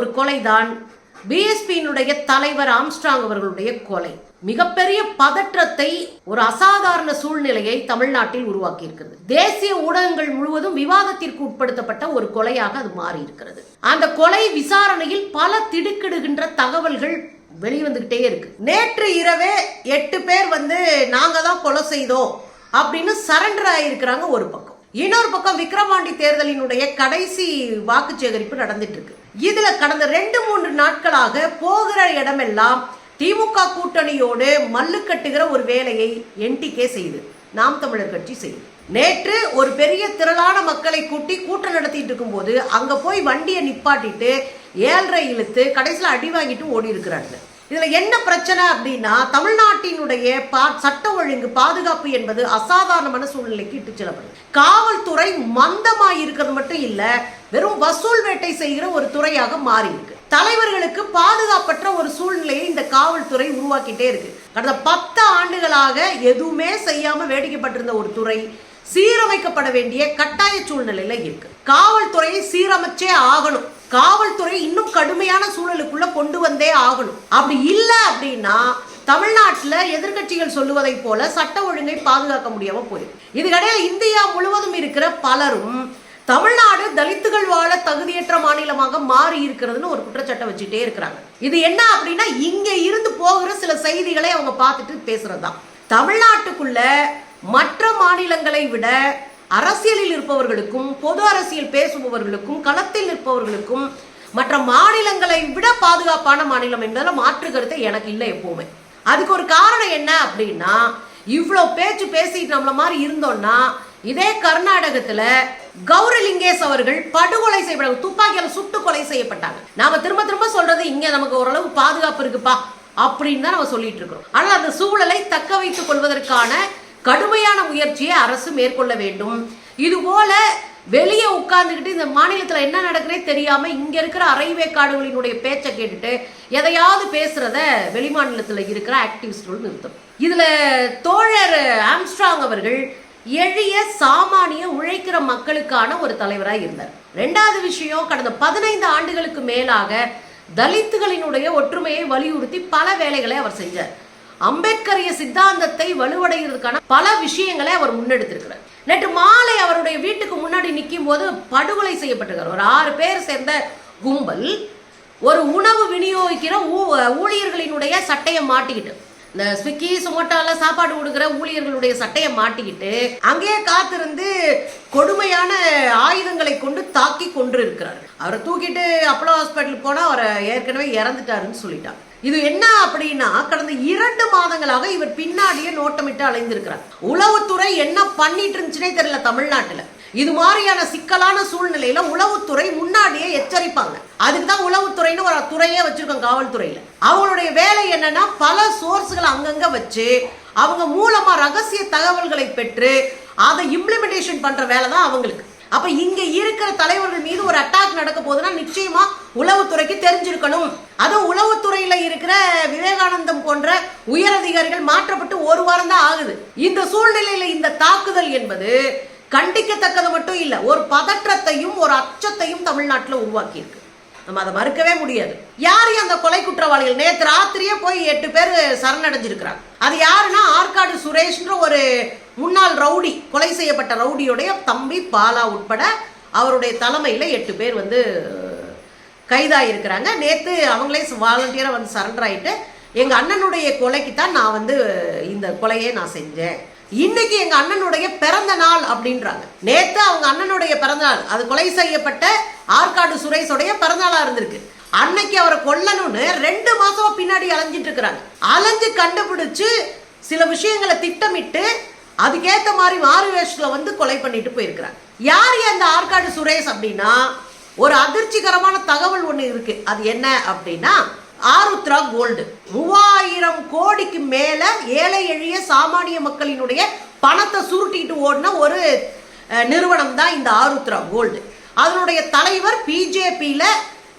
ஒரு கொலைதான் பிஎஸ்பியினுடைய தலைவர் ஆம்ஸ்ட்ராங் அவர்களுடைய கொலை. மிகப்பெரிய பதற்றத்தை ஒரு அசாதாரண சூழ்நிலையை தமிழ்நாட்டில் உருவாக்கி இருக்கிறது தேசிய ஊடகங்கள் முழுவதும் விவாதத்திற்கு உட்படுத்தப்பட்ட ஒரு கொலையாக அது மாறி இருக்கிறது அந்த கொலை விசாரணையில் பல திடுக்கிடுகின்ற தகவல்கள் வெளிவந்துகிட்டே இருக்கு. நேற்று இரவே எட்டு பேர் வந்து நாங்க தான் கொலை செய்தோம் அப்படின்னு சரண்டர் ஆயிருக்கிறாங்க ஒரு பக்கம். இன்னொரு பக்கம் விக்ரவாண்டி தேர்தலினுடைய கடைசி வாக்கு சேகரிப்பு நடந்துட்டு இருக்கு. இதுல கடந்த ரெண்டு மூன்று நாட்களாக போகிற இடமெல்லாம் திமுக கூட்டணியோடு மல்லு கட்டுகிற ஒரு வேலையை என்டிகே செய்யுது நாம் தமிழர் கட்சி செய்யுது நேற்று ஒரு பெரிய திரளான மக்களை கூட்டி கூட்டம் நடத்திட்டு இருக்கும்போது அங்கே போய் வண்டியை நிப்பாட்டிட்டு ஏழரை இழுத்து கடைசியில் அடி வாங்கிட்டு ஓடி இருக்கிறாங்க இதில் என்ன பிரச்சனை அப்படின்னா தமிழ்நாட்டினுடைய பா சட்ட ஒழுங்கு பாதுகாப்பு என்பது அசாதாரணமான சூழ்நிலைக்கு இட்டு செல்லப்படுது காவல்துறை மந்தமாக இருக்கிறது மட்டும் இல்லை வெறும் வசூல் வேட்டை செய்கிற ஒரு துறையாக மாறி இருக்கு தலைவர்களுக்கு பாதுகாப்பற்ற ஒரு சூழ்நிலையை இந்த காவல்துறை உருவாக்கிட்டே இருக்கு. கடந்த பத்து ஆண்டுகளாக எதுவுமே செய்யாம வேடிக்கைப்பட்டிருந்த ஒரு துறை சீரமைக்கப்பட வேண்டிய கட்டாய சூழ்நிலையில இருக்கு. காவல்துறையை சீரமைச்சே ஆகணும். காவல்துறை இன்னும் கடுமையான சூழலுக்குள்ள கொண்டு வந்தே ஆகணும். அப்படி இல்லை அப்படின்னா தமிழ்நாட்டில் எதிர்க்கட்சிகள் சொல்லுவதை போல சட்ட ஒழுங்கை பாதுகாக்க முடியாம போயிடும். இதுக்கிடையில் இந்தியா முழுவதும் இருக்கிற பலரும் தமிழ்நாடு தலித்துகள் வாழ தகுதியற்ற மாநிலமாக மாறி இருக்கிறதுன்னு ஒரு குற்றச்சாட்டை வச்சுட்டே இருக்கிறாங்க. இது என்ன அப்படின்னா இங்க இருந்து போகிற சில செய்திகளை அவங்க பார்த்துட்டு பேசுறதுதான். தமிழ்நாட்டுக்குள்ள மற்ற மாநிலங்களை விட அரசியலில் இருப்பவர்களுக்கும் பொது அரசியல் பேசுபவர்களுக்கும் களத்தில் இருப்பவர்களுக்கும் மற்ற மாநிலங்களை விட பாதுகாப்பான மாநிலம் என்பதில் மாற்று கருத்தை எனக்கு இல்லை எப்பவுமே. அதுக்கு ஒரு காரணம் என்ன அப்படின்னா இவ்வளோ பேச்சு பேசிட்டு நம்மள மாதிரி இருந்தோம்னா இதே கர்நாடகத்துல கௌரலிங்கேஷ் அவர்கள் படுகொலை செய்யப்பட்டாங்க துப்பாக்கியால சுட்டு கொலை செய்யப்பட்டாங்க. நாம திரும்ப திரும்ப சொல்றது இங்க நமக்கு ஓரளவு பாதுகாப்பு இருக்குப்பா அப்படின்னு தான் நம்ம சொல்லிட்டு இருக்கிறோம். ஆனால் அந்த சூழலை தக்க வைத்துக் கொள்வதற்கான கடுமையான முயற்சியை அரசு மேற்கொள்ள வேண்டும். இதுபோல வெளியே உட்கார்ந்துக்கிட்டு இந்த மாநிலத்தில் என்ன நடக்குதே தெரியாம இங்க இருக்கிற அரைவேக்காடுகளினுடைய பேச்சை கேட்டுட்டு எதையாவது பேசுறத வெளிமாநிலத்தில் இருக்கிற ஆக்டிவிஸ்டோடு நிறுத்தம் இதுல தோழர் ஆம்ஸ்ட்ராங் அவர்கள் எளிய சாமானிய உழைக்கிற மக்களுக்கான ஒரு தலைவராக இருந்தார். ரெண்டாவது விஷயம் கடந்த பதினைந்து ஆண்டுகளுக்கு மேலாக தலித்துகளினுடைய ஒற்றுமையை வலியுறுத்தி பல வேலைகளை அவர் செஞ்சார். அம்பேத்கரிய சித்தாந்தத்தை வலுவடைகிறதுக்கான பல விஷயங்களை அவர் முன்னெடுத்திருக்கிறார். நேற்று மாலை அவருடைய வீட்டுக்கு முன்னாடி நிற்கும் போது படுகொலை செய்யப்பட்டிருக்கார் ஒரு ஆறு பேர் சேர்ந்த கும்பல் ஒரு உணவு விநியோகிக்கிற ஊ- ஊழியர்களினுடைய சட்டையை மாட்டிக்கிட்டு இந்த ஸ்விக்கி சுமோட்டால சாப்பாடு கொடுக்குற ஊழியர்களுடைய சட்டையை மாட்டிக்கிட்டு அங்கேயே காத்திருந்து கொடுமையான ஆயுதங்களை கொண்டு தாக்கி கொன்று இருக்கிறார் அவரை தூக்கிட்டு அப்போலோ ஹாஸ்பிட்டல் போனால் அவரை ஏற்கனவே இறந்துட்டாருன்னு சொல்லிட்டாங்க. இது என்ன அப்படின்னா கடந்த இரண்டு மாதங்களாக இவர் பின்னாடியே நோட்டமிட்டு அலைந்திருக்கிறார். உளவுத்துறை என்ன பண்ணிட்டு இருந்துச்சுனே தெரியல தமிழ்நாட்டில். இது மாதிரியான சிக்கலான சூழ்நிலையில உளவுத்துறை முன்னாடியே எச்சரிப்பாங்க. அதுக்கு தான் உளவுத்துறைன்னு ஒரு துறையே வச்சிருக்கோம் காவல்துறையில. அவங்களுடைய வேலை என்னன்னா பல சோர்ஸ்களை அங்கங்க வச்சு அவங்க மூலமா ரகசிய தகவல்களை பெற்று அதை இம்ப்ளிமெண்டேஷன் பண்ற வேலை தான் அவங்களுக்கு. அப்ப இங்க இருக்கிற தலைவர்கள் மீது ஒரு அட்டாக் நடக்க போதுன்னா நிச்சயமா உளவுத்துறைக்கு தெரிஞ்சிருக்கணும். அதுவும் உளவுத்துறையில இருக்கிற விவேகானந்தம் போன்ற உயரதிகாரிகள் மாற்றப்பட்டு ஒரு வாரம் தான் ஆகுது. இந்த சூழ்நிலையில இந்த தாக்குதல் என்பது கண்டிக்கத்தக்கது மட்டும் இல்லை ஒரு பதற்றத்தையும் ஒரு அச்சத்தையும் தமிழ்நாட்டில் உருவாக்கியிருக்கு. நம்ம அதை மறுக்கவே முடியாது. யார் அந்த கொலை குற்றவாளிகள் நேற்று ராத்திரியே போய் எட்டு பேர் சரணடைஞ்சிருக்கிறாங்க. அது யாருன்னா ஆற்காடு சுரேஷ்ன்ற ஒரு முன்னாள் ரவுடி கொலை செய்யப்பட்ட ரவுடியுடைய தம்பி பாலா உட்பட அவருடைய தலைமையில் எட்டு பேர் வந்து கைதாக இருக்கிறாங்க நேற்று அவங்களே வாலண்டியராக வந்து சரண்டர் ஆகிட்டு எங்கள் அண்ணனுடைய கொலைக்கு தான் நான் வந்து இந்த கொலையை நான் செஞ்சேன். இன்னைக்கு எங்க அண்ணனுடைய பிறந்த நாள் அப்படின்றாங்க. நேத்து அவங்க அண்ணனுடைய பிறந்த நாள். அது கொலை செய்யப்பட்ட ஆற்காடு சுரேஷோடைய பிறந்த நாளா இருந்திருக்கு. அன்னைக்கு அவரை கொல்லணும்னு ரெண்டு மாசமா பின்னாடி அலைஞ்சிட்டு இருக்கிறாங்க. அலைஞ்சு கண்டுபிடிச்சு சில விஷயங்களை திட்டமிட்டு அதுக்கேத்த மாதிரி மாறு வேஷத்துல வந்து கொலை பண்ணிட்டு போயிருக்கிறாங்க. யார் அந்த ஆற்காடு சுரேஷ் அப்படின்னா ஒரு அதிர்ச்சிகரமான தகவல் ஒன்று இருக்கு. அது என்ன அப்படின்னா ஆருத்ரா கோல்டு மூவாயிரம் கோடிக்கு மேல ஏழை எளிய சாமானிய மக்களினுடைய பணத்தை சுருட்டிட்டு ஓடின ஒரு நிறுவனம் தான் இந்த ஆருத்ரா கோல்டு அதனுடைய தலைவர் பிஜேபியில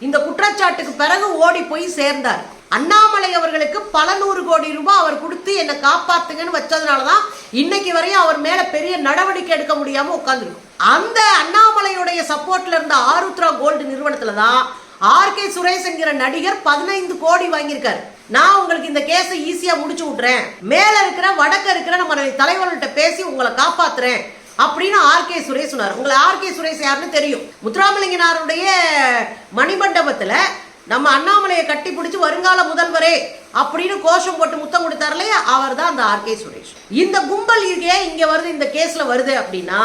இந்த குற்றச்சாட்டுக்கு பிறகு ஓடி போய் சேர்ந்தார். அண்ணாமலை அவர்களுக்கு பல நூறு கோடி ரூபாய் அவர் கொடுத்து என்னை காப்பாத்துங்கன்னு வச்சதுனால தான் இன்னைக்கு வரையும் அவர் மேல பெரிய நடவடிக்கை எடுக்க முடியாம உட்காந்துருக்கும் அந்த அண்ணாமலையுடைய சப்போர்ட்ல இருந்த ஆருத்ரா கோல்டு நிறுவனத்தில் தான் ஆர்கே சுரேஷ் என்கிற நடிகர் பதினைந்து கோடி வாங்கியிருக்காரு. நான் உங்களுக்கு இந்த கேஸை ஈஸியா முடிச்சு விட்டுறேன். மேல இருக்கிற வடக்க இருக்கிற நம்ம தலைவர்கள்ட்ட பேசி உங்களை காப்பாத்துறேன் அப்படின்னு ஆர் கே சுரேஷ் சொன்னார். உங்களை ஆர் கே சுரேஷ் யாருன்னு தெரியும். முத்துராமலிங்கனாருடைய மணிமண்டபத்துல நம்ம அண்ணாமலையை கட்டி பிடிச்சு வருங்கால முதல்வரே அப்படின்னு கோஷம் போட்டு முத்தம் கொடுத்தார் இல்லையா அவர் தான் அந்த ஆர் கே சுரேஷ். இந்த கும்பல் ஏன் இங்க வருது இந்த கேஸ்ல வருது அப்படின்னா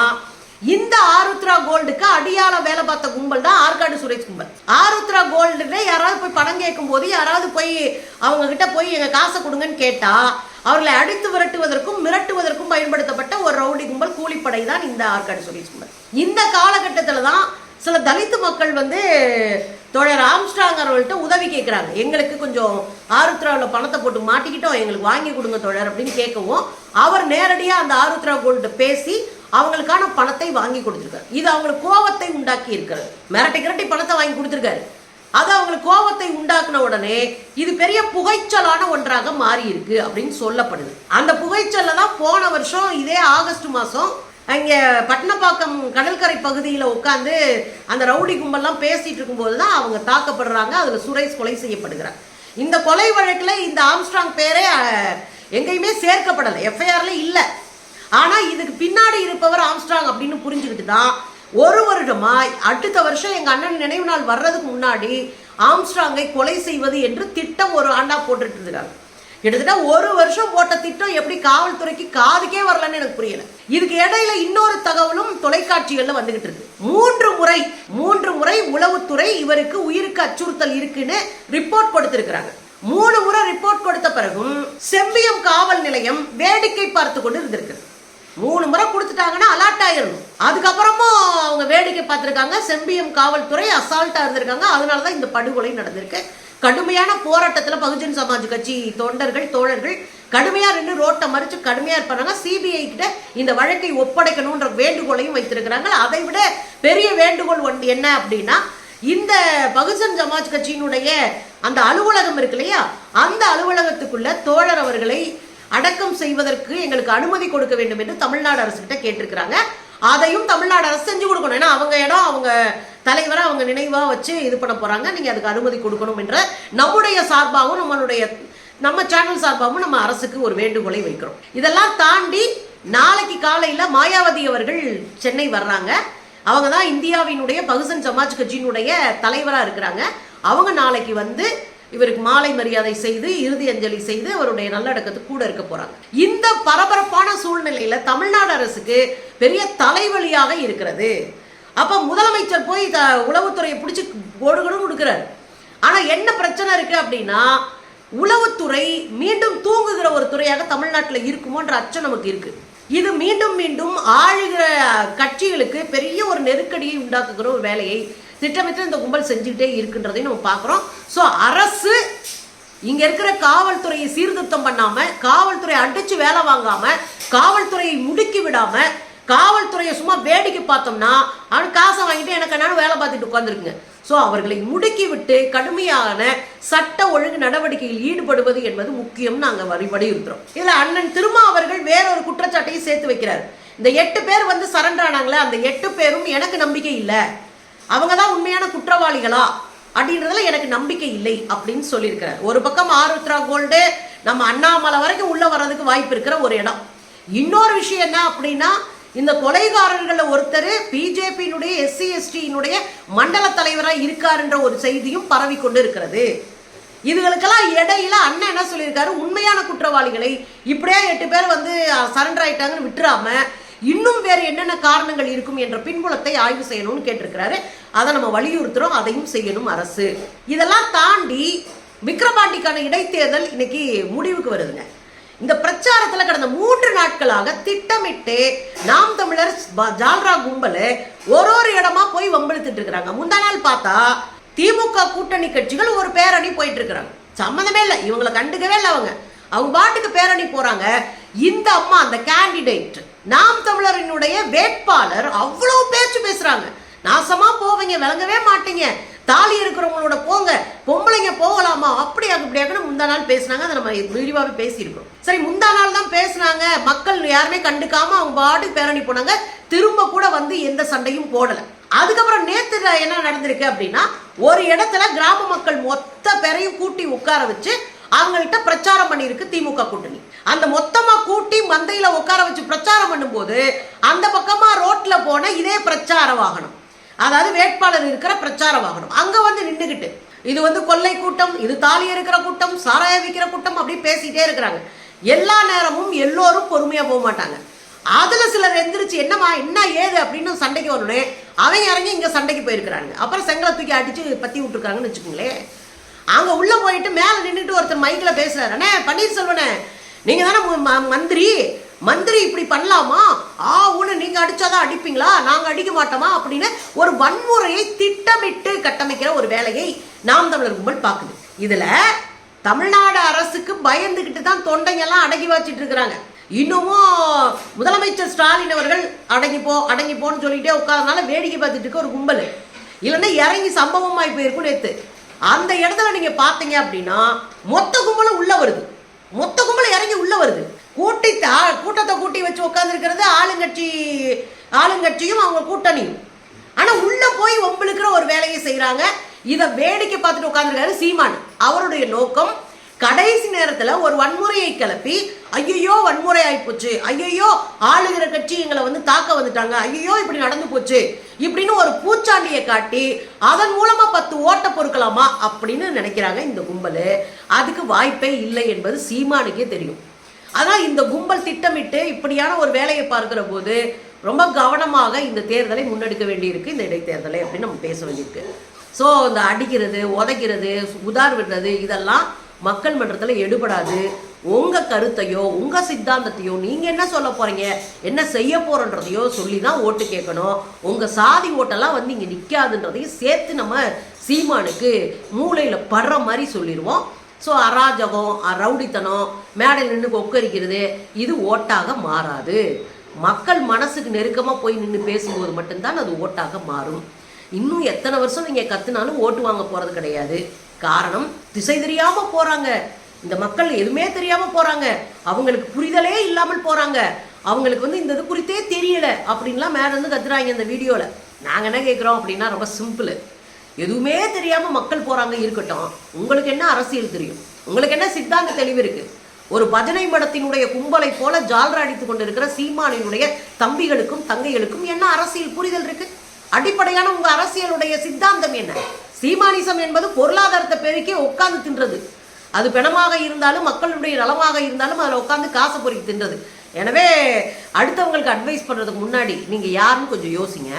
இந்த ஆருத்ரா கோல்டுக்கு அடியால வேலை பார்த்த கும்பல் தான் ஆற்காடு சுரேஷ் கும்பல். ஆருத்ரா கோல்டுல யாராவது போய் பணம் கேட்கும் போது யாராவது போய் அவங்க கிட்ட போய் எங்க காசை கொடுங்கன்னு கேட்டா அவர்களை அடித்து விரட்டுவதற்கும் மிரட்டுவதற்கும் பயன்படுத்தப்பட்ட ஒரு ரவுடி கும்பல் கூலிப்படை தான் இந்த ஆற்காடு சுரேஷ் கும்பல். இந்த காலகட்டத்தில் தான் சில தலித்து மக்கள் வந்து தோழர் ஆம்ஸ்ட்ராங் அவர்கள்ட்ட உதவி கேட்குறாங்க எங்களுக்கு கொஞ்சம் ஆருத்ராவில் பணத்தை போட்டு மாட்டிக்கிட்டோம் எங்களுக்கு வாங்கி கொடுங்க தோழர் அப்படின்னு கேட்கவும் அவர் நேரடியாக அந்த ஆருத்ரா கோல்டு பேசி அவங்களுக்கான பணத்தை வாங்கி கொடுத்துருக்காரு. இது அவங்களுக்கு கோபத்தை உண்டாக்கி இருக்கிறது. மிரட்டி கிரட்டி பணத்தை வாங்கி கொடுத்துருக்காரு. அது அவங்களுக்கு கோபத்தை உண்டாக்குன உடனே இது பெரிய புகைச்சலான ஒன்றாக மாறி இருக்கு அப்படின்னு சொல்லப்படுது. அந்த புகைச்சல்ல தான் போன வருஷம் இதே ஆகஸ்ட் மாதம் அங்கே பட்டினப்பாக்கம் கடற்கரை பகுதியில் உட்காந்து அந்த ரவுடி கும்பல்லாம் பேசிட்டு இருக்கும்போது தான் அவங்க தாக்கப்படுறாங்க. அதில் சுரேஷ் கொலை செய்யப்படுகிறார். இந்த கொலை வழக்கில் இந்த ஆம்ஸ்ட்ராங் பேரே எங்கேயுமே சேர்க்கப்படலை. எஃப்ஐஆரில் இல்லை. ஆனால் இதுக்கு பின்னாடி இருப்பவர் ஆம்ஸ்ட்ராங் அப்படின்னு புரிஞ்சுக்கிட்டு தான் ஒரு வருடமாய் அடுத்த வருஷம் எங்க அண்ணன் நினைவு நாள் வர்றதுக்கு முன்னாடி ஆம்ஸ்ட்ராங்கை கொலை செய்வது என்று திட்டம் ஒரு ஆண்டா போட்டுட்டு இருக்காங்க கிட்டத்தட்ட ஒரு வருஷம் போட்ட திட்டம் எப்படி காவல்துறைக்கு காதுக்கே வரலன்னு எனக்கு புரியல. இதுக்கு இடையில இன்னொரு தகவலும் தொலைக்காட்சிகள்ல வந்துகிட்டு இருக்கு மூன்று முறை மூன்று முறை உளவுத்துறை இவருக்கு உயிருக்கு அச்சுறுத்தல் இருக்குன்னு ரிப்போர்ட் கொடுத்திருக்கிறாங்க. மூணு முறை ரிப்போர்ட் கொடுத்த பிறகும் செம்பியம் காவல் நிலையம் வேடிக்கை பார்த்து கொண்டு இருந்திருக்கு மூணு முறை கொடுத்துட்டாங்கன்னா அலர்ட் ஆயிடணும் அதுக்கப்புறமும் அவங்க வேடிக்கை பார்த்துருக்காங்க. செம்பியம் காவல்துறை அசால்ட்டாக இருந்திருக்காங்க. அதனால தான் இந்த படுகொலை நடந்திருக்கு. கடுமையான போராட்டத்தில் பகுஜன் சமாஜ் கட்சி தொண்டர்கள் தோழர்கள் கடுமையாக நின்று ரோட்டை மறித்து கடுமையாக இருப்பாங்க. சிபிஐ கிட்ட இந்த வழக்கை ஒப்படைக்கணுன்ற வேண்டுகோளையும் வைத்திருக்கிறாங்க. அதை விட பெரிய வேண்டுகோள் ஒன்று என்ன அப்படின்னா இந்த பகுஜன் சமாஜ் கட்சியினுடைய அந்த அலுவலகம் இருக்கு இல்லையா? அந்த அலுவலகத்துக்குள்ள தோழர் அவர்களை அடக்கம் செய்வதற்கு எங்களுக்கு அனுமதி கொடுக்க வேண்டும் என்று தமிழ்நாடு அரசு கிட்ட கேட்டிருக்கிறாங்க. அதையும் தமிழ்நாடு அரசு செஞ்சு கொடுக்கணும். ஏன்னா அவங்க இடம் அவங்க தலைவரை அவங்க நினைவாக வச்சு இது பண்ண போகிறாங்க நீங்கள் அதுக்கு அனுமதி கொடுக்கணும் என்ற நம்முடைய சார்பாகவும் நம்மளுடைய நம்ம சேனல் சார்பாகவும் நம்ம அரசுக்கு ஒரு வேண்டுகோளை வைக்கிறோம். இதெல்லாம் தாண்டி நாளைக்கு காலையில் மாயாவதி அவர்கள் சென்னை வர்றாங்க. அவங்க தான் இந்தியாவினுடைய பகுசன் சமாஜ் கட்சியினுடைய தலைவராக இருக்கிறாங்க. அவங்க நாளைக்கு வந்து இவருக்கு மாலை மரியாதை செய்து இறுதி அஞ்சலி செய்து அவருடைய நல்லடக்கத்துக்கு கூட இருக்க போறாங்க. இந்த பரபரப்பான சூழ்நிலையில தமிழ்நாடு அரசுக்கு பெரிய தலைவலியாக இருக்கிறது. அப்ப முதலமைச்சர் போய் த- உளவுத்துறையை பிடிச்சி கோடுகளும் கொடுக்குறாரு. ஆனா என்ன பிரச்சனை இருக்கு அப்படின்னா உளவுத்துறை மீண்டும் தூங்குகிற ஒரு துறையாக தமிழ்நாட்டில் இருக்குமோன்ற அச்சம் நமக்கு இருக்கு. இது மீண்டும் மீண்டும் ஆளுகிற கட்சிகளுக்கு பெரிய ஒரு நெருக்கடியை உண்டாக்குகிற ஒரு வேலையை திட்டமிட்டு இந்த கும்பல் செஞ்சுக்கிட்டே இருக்குன்றதையும் நம்ம பார்க்குறோம். ஸோ அரசு இங்க இருக்கிற காவல்துறையை சீர்திருத்தம் பண்ணாம காவல்துறை அடிச்சு வேலை வாங்காம காவல்துறையை முடுக்கி விடாம காவல்துறையை சும்மா வேடிக்கை பார்த்தோம்னா அவன் காசை வாங்கிட்டு எனக்கு என்னாலும் வேலை பார்த்துட்டு உட்காந்துருக்குங்க ஸோ அவர்களை முடுக்கி விட்டு கடுமையான சட்ட ஒழுங்கு நடவடிக்கையில் ஈடுபடுவது என்பது முக்கியம் நாங்கள் வரி வலியுறுத்துறோம் இதில் அண்ணன் திருமா அவர்கள் வேறொரு குற்றச்சாட்டையும் சேர்த்து வைக்கிறார். இந்த எட்டு பேர் வந்து சரண்டர் ஆனாங்களே அந்த எட்டு பேரும் எனக்கு நம்பிக்கை இல்லை. அவங்க தான் உண்மையான குற்றவாளிகளா? அப்படின்றதுல எனக்கு நம்பிக்கை இல்லை அப்படின்னு சொல்லியிருக்கிறார். ஒரு பக்கம் ஆருத்ரா கோல்டு நம்ம அண்ணாமலை வரைக்கும் உள்ள வர்றதுக்கு வாய்ப்பு இருக்கிற ஒரு இடம். இன்னொரு விஷயம் என்ன அப்படின்னா இந்த கொலைகாரர்களில் ஒருத்தர் பிஜேபியினுடைய எஸ்சி எஸ்டியினுடைய மண்டல தலைவராக இருக்காருன்ற ஒரு செய்தியும் பரவி கொண்டு இருக்கிறது. இதுகளுக்கெல்லாம் இடையில அண்ணன் என்ன சொல்லியிருக்காரு? உண்மையான குற்றவாளிகளை இப்படியே எட்டு பேர் வந்து சரண்டர் ஆயிட்டாங்கன்னு விட்டுறாம இன்னும் வேறு என்னென்ன காரணங்கள் இருக்கும் என்ற பின்புலத்தை ஆய்வு செய்யணும்னு கேட்டிருக்கிறாரு. அதை நம்ம வலியுறுத்துறோம் அதையும் செய்யணும் அரசு. இதெல்லாம் தாண்டி விக்ரபாண்டிக்கான இடைத்தேர்தல் இன்னைக்கு முடிவுக்கு வருதுங்க. இந்த பிரச்சாரத்துல கடந்த மூன்று நாட்களாக திட்டமிட்டு நாம் தமிழர் ஜால்ரா கும்பல் ஒரு ஒரு இடமா போய் வம்பிழுத்துட்டு இருக்கிறாங்க. முந்தா நாள் பார்த்தா திமுக கூட்டணி கட்சிகள் ஒரு பேரணி போயிட்டு இருக்கிறாங்க சம்மந்தமே இல்லை இவங்களை கண்டுக்கவே இல்லை அவங்க. அவங்க பாட்டுக்கு பேரணி போறாங்க. இந்த அம்மா அந்த கேண்டிடேட் நாம் தமிழரினுடைய வேட்பாளர் அவ்வளோ பேச்சு பேசுறாங்க. நாசமா போவீங்க விளங்கவே மாட்டீங்க. தாலி இருக்கிறவங்களோட போங்க பொம்பளைங்க போகலாமா? அப்படி அப்படியாக இப்படியாகனு முந்தா நாள் பேசுனாங்க. அதை நம்ம விரிவாகவே பேசியிருக்கோம் சரி முந்தா நாள் தான் பேசினாங்க. மக்கள் யாருமே கண்டுக்காம அவங்க பாட்டுக்கு பேரணி போனாங்க. திரும்ப கூட வந்து எந்த சண்டையும் போடலை. அதுக்கப்புறம் நேற்று என்ன நடந்திருக்கு அப்படின்னா ஒரு இடத்துல கிராம மக்கள் மொத்த பேரையும் கூட்டி உட்கார வச்சு அவங்கள்ட்ட பிரச்சாரம் பண்ணியிருக்கு திமுக கூட்டணி. அந்த மொத்தமாக கூட்டி மந்தையில் உட்கார வச்சு பிரச்சாரம் பண்ணும்போது அந்த பக்கமாக ரோட்டில் போன இதே பிரச்சார வாகனம். அதாவது வேட்பாளர் இருக்கிற பிரச்சார வாகனம். அங்கே வந்து நின்றுக்கிட்டு இது வந்து கொள்ளை கூட்டம் இது தாலி இருக்கிற கூட்டம் சாராய விற்கிற கூட்டம் அப்படி பேசிகிட்டே இருக்கிறாங்க. எல்லா நேரமும் எல்லோரும் பொறுமையாக போக மாட்டாங்க. அதில் சிலர் எந்திரிச்சு என்னம்மா என்ன ஏது? அப்படின்னு சண்டைக்கு வரணும் அவங்க இறங்கி இங்கே சண்டைக்கு போயிருக்கிறாங்க அப்புறம் செங்கலை தூக்கி அடித்து பற்றி விட்டுருக்காங்கன்னு வச்சுக்கோங்களேன். அங்கே உள்ளே போயிட்டு மேலே நின்றுட்டு ஒருத்தர் மைக்கில் பேசுறாரு. அண்ணே பன்னீர்செல்வனே நீங்க தானே ம- மந்திரி? மந்திரி இப்படி பண்ணலாமா? ஆ உன நீங்க அடிச்சாதான் அடிப்பீங்களா? நாங்க அடிக்க மாட்டோமா? அப்படின்னு ஒரு வன்முறையை திட்டமிட்டு கட்டமைக்கிற ஒரு வேலையை நாம் தமிழர் கும்பல் பார்க்குது. இதுல தமிழ்நாடு அரசுக்கு பயந்துகிட்டு தான் தொண்டைங்கெல்லாம் அடங்கி வச்சிட்டு இருக்கிறாங்க. இன்னமும் முதலமைச்சர் ஸ்டாலின் அவர்கள் அடங்கி போ அடங்கி போன்னு சொல்லிட்டே உட்காரனால வேடிக்கை பார்த்துட்டு இருக்க ஒரு கும்பல். இல்லைன்னா இறங்கி சம்பவமாய் போயிருக்கும் நேத்து. அந்த இடத்துல நீங்க பார்த்தீங்க அப்படின்னா மொத்த கும்பலும் உள்ள வருது. மொத்த கும்பல இறங்கி உள்ள வருது. கூட்டி கூட்டத்தை கூட்டி வச்சு உட்காந்துருக்கிறது ஆளுங்கட்சி ஆளுங்கட்சியும் அவங்க கூட்டணியும். ஆனா உள்ள போய் ஒம்பளுக்கிற ஒரு வேலையை செய்யறாங்க இதை வேடிக்கை பார்த்துட்டு உட்காந்துருக்காரு சீமான். அவருடைய நோக்கம் கடைசி நேரத்துல ஒரு வன்முறையை கிளப்பி ஐயையோ வன்முறை ஆயிப்போச்சு. ஐயையோ ஆளுகிற கட்சி எங்களை வந்து தாக்க வந்துட்டாங்க. ஐயையோ இப்படி நடந்து போச்சு. இப்படின்னு ஒரு பூச்சாண்டியை காட்டி அதன் மூலமா பத்து ஓட்ட பொறுக்கலாமா அப்படின்னு நினைக்கிறாங்க இந்த கும்பல். அதுக்கு வாய்ப்பே இல்லை என்பது சீமானுக்கே தெரியும். அதான் இந்த கும்பல் திட்டமிட்டு இப்படியான ஒரு வேலையை பார்க்கிற போது ரொம்ப கவனமாக இந்த தேர்தலை முன்னெடுக்க வேண்டியிருக்கு இந்த இடைத்தேர்தலை அப்படின்னு நம்ம பேச வேண்டியிருக்கு. ஸோ இந்த அடிக்கிறது உதைக்கிறது உதார் விடுறது இதெல்லாம் மக்கள் மன்றத்தில் எடுபடாது. உங்கள் கருத்தையோ உங்கள் சித்தாந்தத்தையோ நீங்கள் என்ன சொல்ல போகிறீங்க என்ன செய்ய போகிறோன்றதையோ சொல்லி தான் ஓட்டு கேட்கணும். உங்கள் சாதி ஓட்டெல்லாம் வந்து இங்கே நிற்காதுன்றதையும் சேர்த்து நம்ம சீமானுக்கு மூளையில் படுற மாதிரி சொல்லிடுவோம். ஸோ அராஜகம் ரவுடித்தனம் மேடையில் நின்று கொக்கரிக்கிறது இது ஓட்டாக மாறாது. மக்கள் மனசுக்கு நெருக்கமாக போய் நின்று பேசும்போது மட்டும்தான் அது ஓட்டாக மாறும். இன்னும் எத்தனை வருஷம் நீங்கள் கத்துனாலும் ஓட்டு வாங்க போகிறது கிடையாது. காரணம் திசை தெரியாமல் போகிறாங்க இந்த மக்கள் எதுவுமே தெரியாமல் போகிறாங்க அவங்களுக்கு புரிதலே இல்லாமல் போகிறாங்க அவங்களுக்கு வந்து இந்த இது குறித்தே தெரியல அப்படின்லாம் மேல வந்து கத்துறாங்க இந்த வீடியோவில் நாங்கள் என்ன கேட்குறோம் அப்படின்னா ரொம்ப சிம்பிள். எதுவுமே தெரியாமல் மக்கள் போகிறாங்க இருக்கட்டும். உங்களுக்கு என்ன அரசியல் தெரியும்? உங்களுக்கு என்ன சித்தாந்த தெளிவு இருக்குது ஒரு பஜனை மடத்தினுடைய கும்பலை போல ஜால்ரா அடித்து கொண்டிருக்கிற சீமானினுடைய தம்பிகளுக்கும் தங்கைகளுக்கும் என்ன அரசியல் புரிதல் இருக்கு? அடிப்படையான உங்க அரசியலுடைய சித்தாந்தம் என்ன? சீமானிசம் என்பது பொருளாதாரத்தை பெருக்கி உட்கார்ந்து தின்றது. அது பிணமாக இருந்தாலும் மக்களுடைய நலமாக இருந்தாலும் அதில் உட்காந்து காசை பொறுக்கி தின்றது. எனவே அடுத்தவங்களுக்கு அட்வைஸ் பண்ணுறதுக்கு முன்னாடி நீங்கள் யாருன்னு கொஞ்சம் யோசிங்க.